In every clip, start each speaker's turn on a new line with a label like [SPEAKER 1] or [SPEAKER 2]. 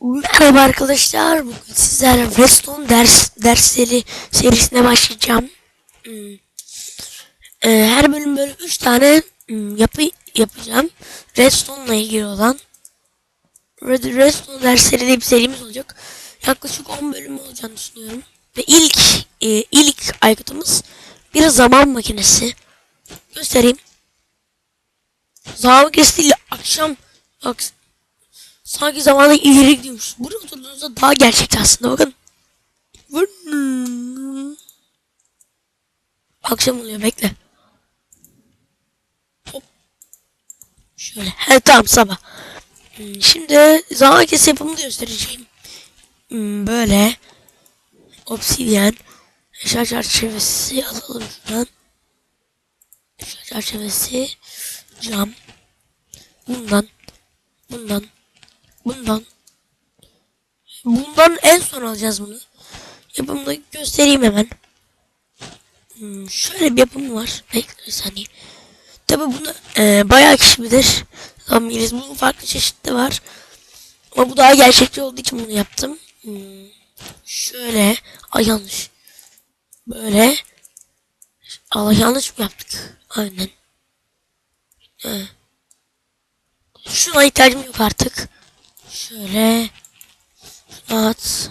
[SPEAKER 1] Merhaba arkadaşlar. Bugün sizlerle Redstone ders dersleri serisine başlayacağım. Hmm. Ee, her bölüm böyle 3 tane hmm, yapı yapacağım. Redstone ile ilgili olan Red Redstone dersleri diye bir serimiz olacak. Yaklaşık 10 bölüm olacağını düşünüyorum. Ve ilk e, ilk aygıtımız bir zaman makinesi. Göstereyim. Zaman makinesi değil akşam bak Sanki zamanda ileri gidiyormuş. Buraya oturduğunuzda daha gerçekçi aslında bakın. Akşam oluyor bekle. Hop. Şöyle. He tamam sabah. Hmm, Şimdi zaman kes yapımını göstereceğim. Hmm, Böyle. Obsidian. Eşya çerçevesi alalım şuradan. Eşya çerçevesi. Cam. Bundan. Bundan. Bundan. Bundan en son alacağız bunu. Yapımını göstereyim hemen. Hmm, şöyle bir yapım var. Bekle saniye. Tabi bunu e, bayağı kişi bilir. Tamam biliriz. Bunun farklı çeşitli var. Ama bu daha gerçekçi olduğu için bunu yaptım. Hmm, şöyle. Ay yanlış. Böyle. Allah yanlış mı yaptık? Aynen. Ee, şuna ihtiyacım yok artık. Şöyle at.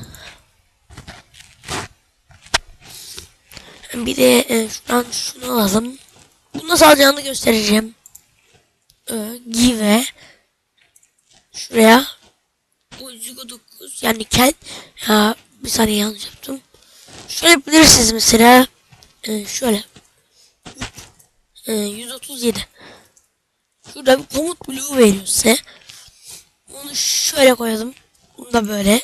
[SPEAKER 1] Bir de e, şuradan şunu alalım. Bunu nasıl alacağını göstereceğim. E, give şuraya bu Zigo 9 yani kel ya bir saniye yanlış yaptım. Şöyle yapabilirsiniz mesela e, şöyle e, 137 şurada bir komut bloğu veriyor size. Onu şöyle koyalım. Bunu da böyle.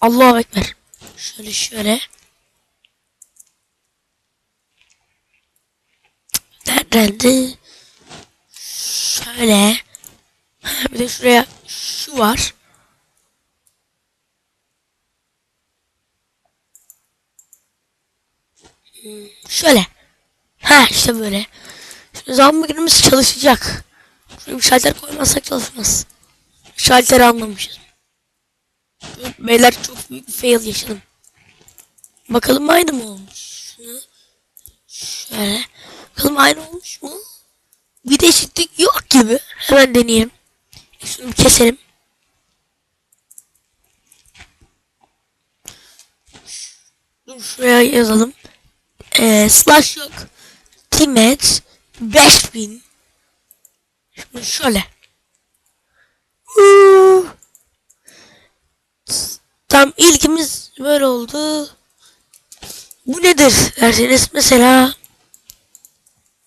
[SPEAKER 1] Allahu Ekber. Şöyle şöyle. Nerede? Şöyle. Bir de şuraya şu var. Hmm, Şöyle. Ha işte böyle. Şimdi zaman makinemiz çalışacak. Şuraya bir şalter koymazsak çalışmaz. Şalter almamışız. Beyler çok büyük fail yaşadım. Bakalım aynı mı olmuş? Şöyle. Bakalım aynı olmuş mu? Bir değişiklik yok gibi. Hemen deneyelim. Şunu keselim. Dur şuraya yazalım. Ee, slash yok. Teammate 5000 Şimdi şöyle. Tam ilkimiz böyle oldu. Bu nedir derseniz mesela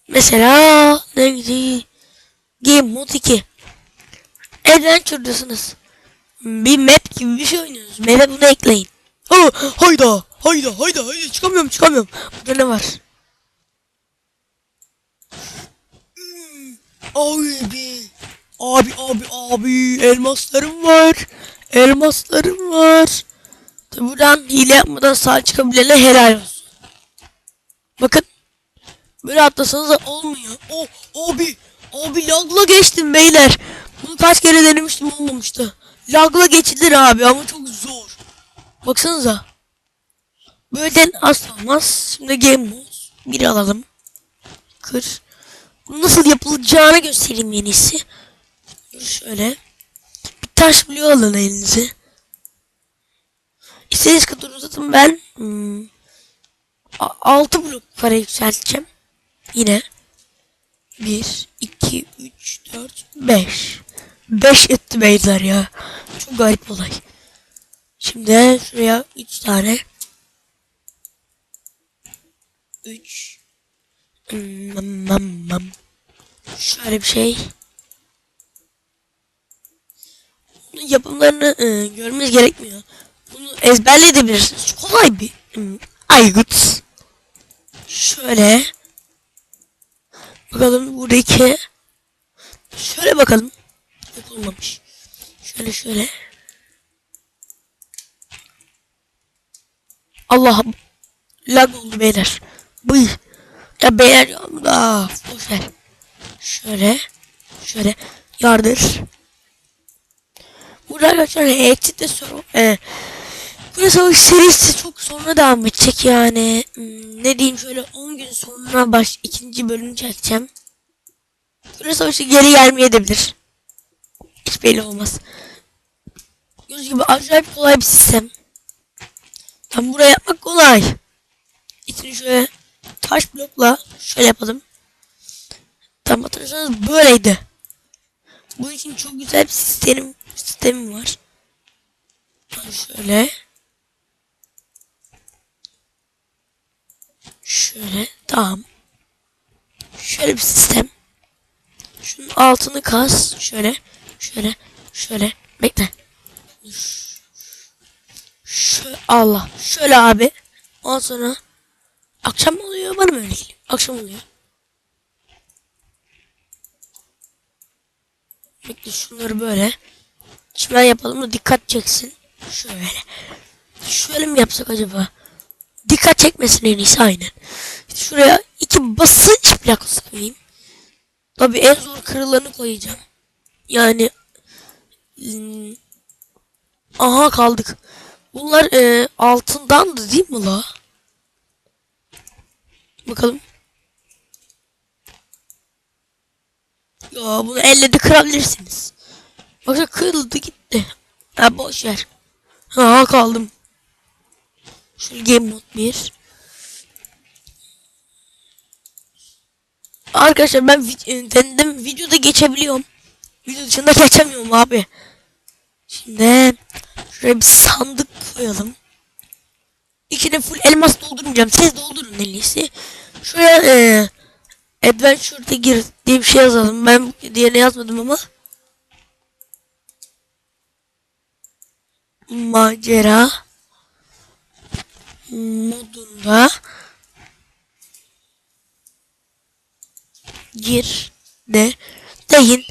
[SPEAKER 1] mesela neydi? Game Mode 2 Adventure'dasınız. Bir map gibi bir şey oynuyoruz. Map'e bunu ekleyin. Oh, hayda, hayda, hayda, hayda, çıkamıyorum, çıkamıyorum. Burada ne var? Abi, abi, abi, abi, elmaslarım var. Elmaslarım var. Tabi buradan hile yapmadan sağ çıkabilene helal olsun. Bakın. Böyle atlasanız da olmuyor. Oh, abi, abi lagla geçtim beyler. Bunu kaç kere denemiştim olmamıştı. Lagla geçilir abi ama çok zor. Baksanıza. Böyleden asla olmaz. Şimdi game mode. Bir alalım. Kır. Bunu nasıl yapılacağını göstereyim en iyisi. Şöyle. Bir taş bloğu alın elinize. İstediğiniz kadar uzatın ben hmm, 6 blok para yükselteceğim. Yine 1, 2, 3, 4, 5. 5 etti beyler ya. Çok garip olay. Şimdi şuraya 3 tane 3 hmm, Şöyle bir şey. Bunun yapımlarını e, görmeniz gerekmiyor. Bunu ezberleyebilirsiniz. Kolay bir hmm, aygıt. Şöyle. Bakalım buradaki. Şöyle bakalım. Yapılmamış. Şöyle şöyle. Allah'ım. Lag oldu beyler. Bu ya beyler ya da boş ver. Şöyle. Şöyle. Yardır. Arada arkadaşlar Exit de soru. Ee, Kule Savaşı serisi çok sonra devam edecek yani. Hmm, ne diyeyim şöyle 10 gün sonra baş ikinci bölümü çekeceğim. Kule Savaşı geri gelmeyebilir. Hiç belli olmaz. Gördüğünüz gibi acayip kolay bir sistem. Tam buraya yapmak kolay. İçini şöyle taş blokla şöyle yapalım. Tam hatırlarsanız böyleydi. Bunun için çok güzel bir sistemim, sistemim var. Şöyle. Şöyle. Tamam. Şöyle bir sistem. Şunun altını kas. Şöyle. Şöyle. Şöyle. Bekle. Şöyle. Allah. Şöyle abi. Ondan sonra akşam mı oluyor? Bana mı öyle geliyor? Akşam oluyor. Bekle şunları böyle. Çimen yapalım da dikkat çeksin. Şöyle. Şöyle mi yapsak acaba? Dikkat çekmesin en iyisi aynen. Şuraya iki basınç plakası koyayım. Tabi en zor kırılanı koyacağım. Yani ım, aha kaldık. Bunlar e, altındandı değil mi la? Bakalım. Ya bunu elle de kırabilirsiniz. Bakın kırıldı gitti. Ha boş ver. Ha kaldım. Şu game mode 1. Arkadaşlar ben vid- e, videoda geçebiliyorum. Video dışında geçemiyorum abi. Şimdi şuraya bir sandık koyalım. İçine full elmas doldurmayacağım. Siz doldurun en iyisi. Şuraya e, Adventure'da gir diye bir şey yazalım. Ben diğerini yazmadım ama. Macera modunda gir de deyin.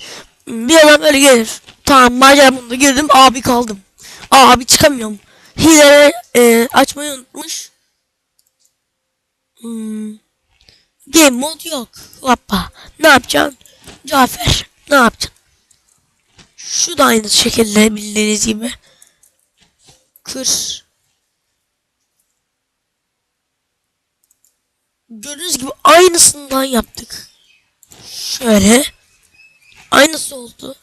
[SPEAKER 1] Bir adam öyle gelir. Tamam macera modunda girdim abi kaldım. Abi çıkamıyorum. Hileleri e, açmayı unutmuş. Hmm. Game mod yok. Hoppa. Ne yapacaksın? Cafer. Ne yapacaksın? Şu da aynı şekilde bildiğiniz gibi. Kır. Gördüğünüz gibi aynısından yaptık. Şöyle. Aynısı oldu.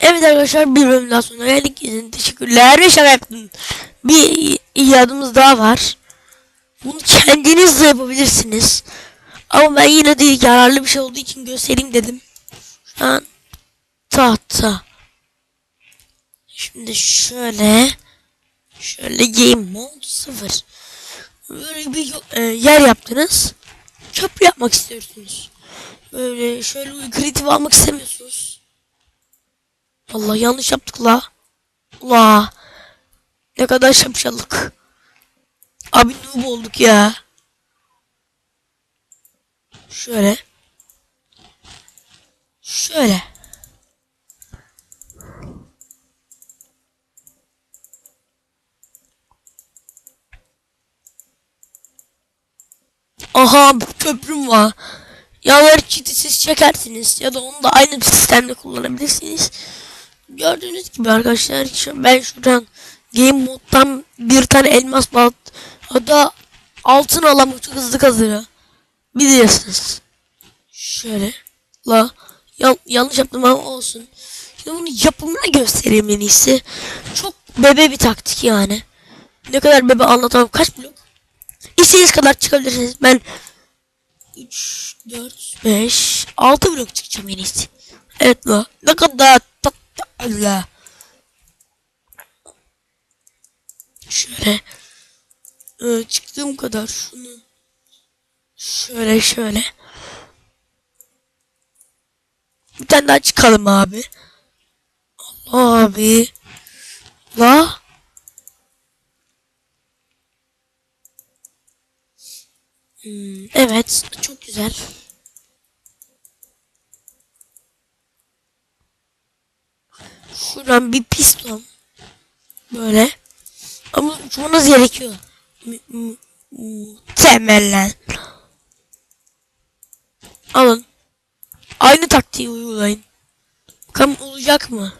[SPEAKER 1] Evet arkadaşlar bir bölüm daha sonra geldik. Teşekkürler ve şaka yaptım. Bir icadımız daha var. Bunu kendiniz de yapabilirsiniz. Ama ben yine de yararlı bir şey olduğu için göstereyim dedim. Şu tahta. Şimdi şöyle şöyle game mode 0. Böyle bir e, yer yaptınız. Köprü yapmak istiyorsunuz. Böyle şöyle bir kreatif almak istemiyorsunuz. Allah yanlış yaptık la. La. Ne kadar şapşallık. Abi noob olduk ya. Şöyle. Şöyle. Aha köprüm var. Yağları çiti siz çekersiniz ya da onu da aynı sistemde kullanabilirsiniz. Gördüğünüz gibi arkadaşlar ben şuradan game moddan bir tane elmas bal da altın alamı çok hızlı kazanıyor. Biliyorsunuz. Şöyle. La yan- yanlış yaptım ama olsun. Şimdi bunu yapımını göstereyim en iyisi. Çok bebe bir taktik yani. Ne kadar bebe anlatamam. Kaç blok? İstediğiniz kadar çıkabilirsiniz. Ben 3, 4, 5, 6 blok çıkacağım en iyisi. Evet la. Ne kadar tatlı. Şöyle. Ee, çıktığım kadar şunu. Şöyle şöyle. Bir tane daha çıkalım abi. Allah abi. La. Hmm, evet. Çok güzel. Şuradan bir piston. Böyle. Ama uçmanız gerekiyor muhtemelen. Alın. Aynı taktiği uygulayın. Bakalım olacak mı?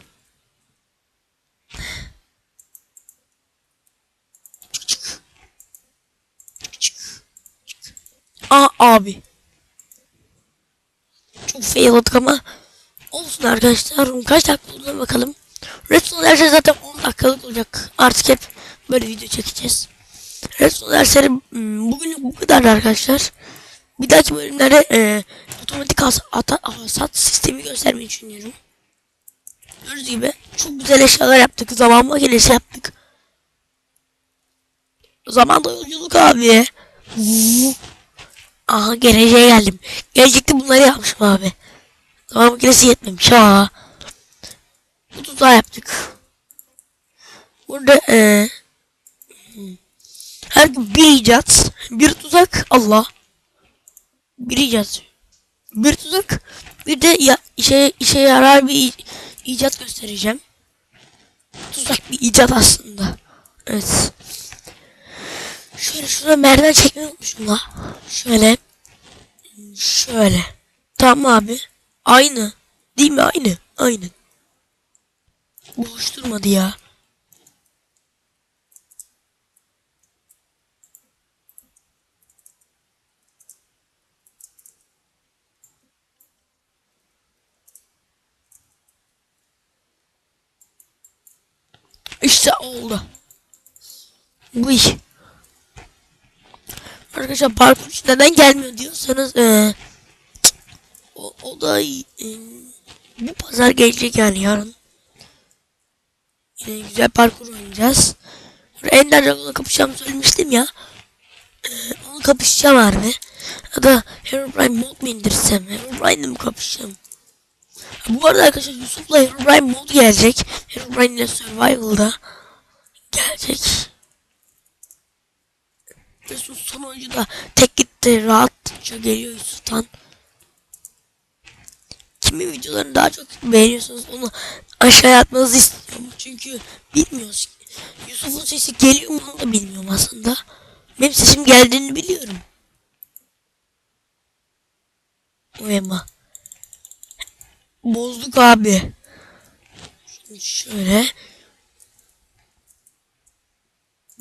[SPEAKER 1] Aa abi. Çok fail olduk ama olsun arkadaşlar. Kaç dakika olduğuna bakalım. Redstone her şey zaten 10 dakikalık olacak. Artık hep böyle video çekeceğiz. Redstone dersleri hmm, bugün bu kadar arkadaşlar. Bir dahaki bölümlerde e, otomatik has ata- hasat sistemi göstermeyi düşünüyorum. Gördüğünüz gibi çok güzel eşyalar yaptık. Zaman makinesi yaptık. Zamanda yolculuk abi. Aha geleceğe geldim. Gelecekte bunları yapmışım abi. Zaman makinesi yetmemiş ha. Bu tuzağı yaptık. Burada eee her gün bir icat, bir tuzak Allah. Bir icat, bir tuzak, bir de ya, işe, işe yarar bir icat göstereceğim. Tuzak bir icat aslında. Evet. Şöyle şurada merdiven çekmeyi unutmuşum la. Şöyle. Şöyle. Tamam abi. Aynı. Değil mi? Aynı. Aynı. Durmadı ya. İşte oldu. Bu iş. Arkadaşlar parkur neden gelmiyor diyorsanız eee o, o da eee, bu pazar gelecek yani yarın. Yine güzel parkur oynayacağız. Ender Dragon'la kapışacağımı söylemiştim ya. Eee, onu kapışacağım harbi. Ya da Herobrine mod mu indirsem? Herobrine'le mi kapışacağım? Bu arada arkadaşlar Yusuf'la Herobrine mod gelecek. Herobrine ile Survival'da gelecek. Yusuf son oyuncuda tek gitti rahatça geliyor Yusuf'tan. Kimin videolarını daha çok beğeniyorsanız onu aşağıya atmanızı istiyorum. Çünkü bilmiyoruz. Yusuf'un sesi geliyor mu onu da bilmiyorum aslında. Benim sesim geldiğini biliyorum. Uyuma. Bozduk abi. Şöyle.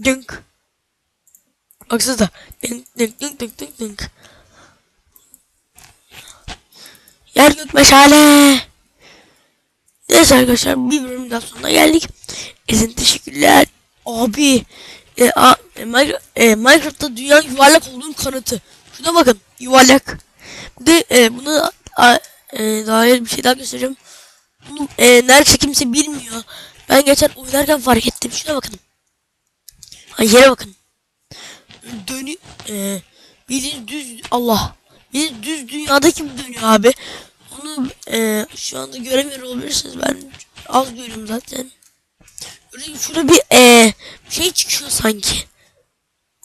[SPEAKER 1] Dünk. Baksanıza. Dünk dünk dünk dünk dünk dünk. Yer gök meşale. Neyse arkadaşlar bir bölüm daha sonuna geldik. İzin teşekkürler. Abi. E, a, e, e, Minecraft'ta dünya yuvarlak olduğunun kanıtı. Şuna bakın. Yuvarlak. Bir de e, bunu a, e, dair bir şey daha göstereceğim. Bunu e, neredeyse kimse bilmiyor. Ben geçen oynarken fark ettim. Şuna bakın. Ha yere bakın. Dönü e, bildiğiniz düz Allah. Bildiğiniz düz dünyadaki gibi dönüyor abi. Onu e, şu anda göremiyor olabilirsiniz. Ben az görüyorum zaten. Şurada bir e, şey çıkıyor sanki.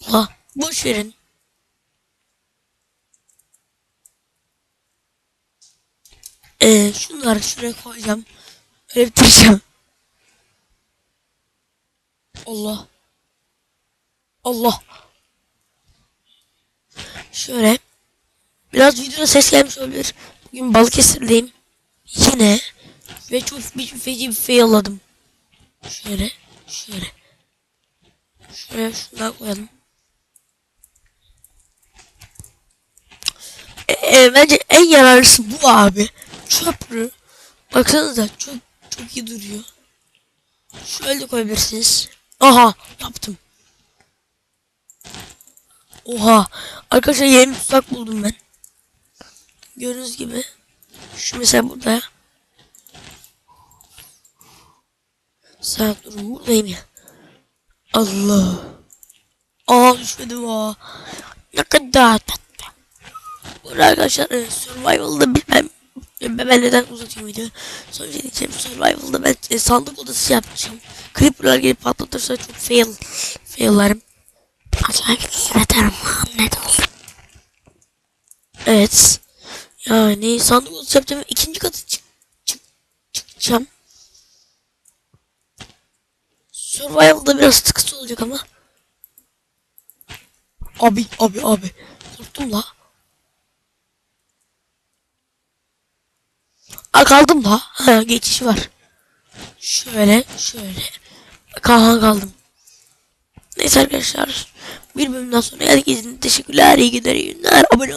[SPEAKER 1] Allah boş verin. Ee, şunları şuraya koyacağım. Öyle bitireceğim. Allah. Allah. Şöyle. Biraz videoda ses gelmiş olabilir. Bugün Balıkesir'deyim. Yine. Ve çok bir feci bir failladım. Şöyle. Şöyle. Şuraya şundan koyalım. E, e, bence en yararlısı bu abi. Köprü. Baksanıza çok çok iyi duruyor. Şöyle koyabilirsiniz. Aha yaptım. Oha. Arkadaşlar yeni bir buldum ben. Gördüğünüz gibi. Şu mesela burada. Saat durun buradayım ya. Allah. Aa düşmedim aa. Ne kadar tatlı. Burada arkadaşlar e, Survival'da bilmem ben, neden uzatıyorum videoyu. Sonra şey diyeceğim Survival'da ben e, sandık odası yapacağım. Creeper'lar gelip patlatırsa çok fail fail'larım. Acayip küfür ederim Muhammed olsun. Evet. Yani sandık odası yapacağım. ikinci katı çık, çık, çıkacağım. Survival'da biraz sıkıntı olacak ama. Abi abi abi. Korktum la. Aa, kaldım da. Ha, geçiş var. Şöyle, şöyle. Kahan kaldım. Neyse arkadaşlar. Bir bölümden sonra geldik. İzlediğiniz teşekkürler. İyi günler, iyi günler. Abone olmayı